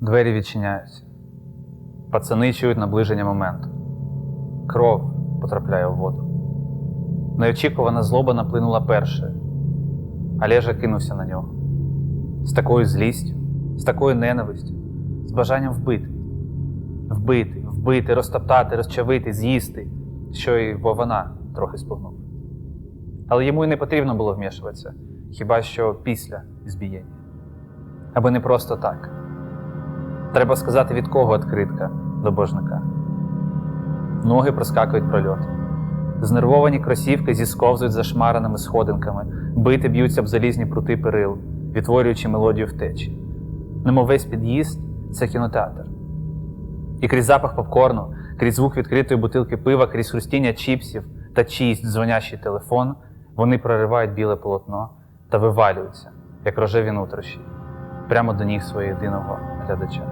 Двері відчиняються. Пацани чують наближення моменту. Кров потрапляє в воду. Неочікувана злоба наплинула першою. Олежа кинувся на нього. З такою злістю, з такою ненавистю, з бажанням вбити. Вбити, вбити, розтоптати, розчавити, з'їсти, що й Вована трохи спугнув. Але йому й не потрібно було вмішуватися, хіба що після збієння. Аби не просто так. Треба сказати, від кого відкритка до божника. Ноги проскакують прольот. Знервовані кросівки зісковзують зашмараними сходинками, бити б'ються об залізні прути перил, відтворюючи мелодію втечі. Немов весь під'їзд це кінотеатр. І крізь запах попкорну, крізь звук відкритої бутилки пива, крізь хрустіння чіпсів та чийсь дзвонящий телефон, вони проривають біле полотно та вивалюються, як рожеві нутрощі, прямо до ніг свого єдиного глядача.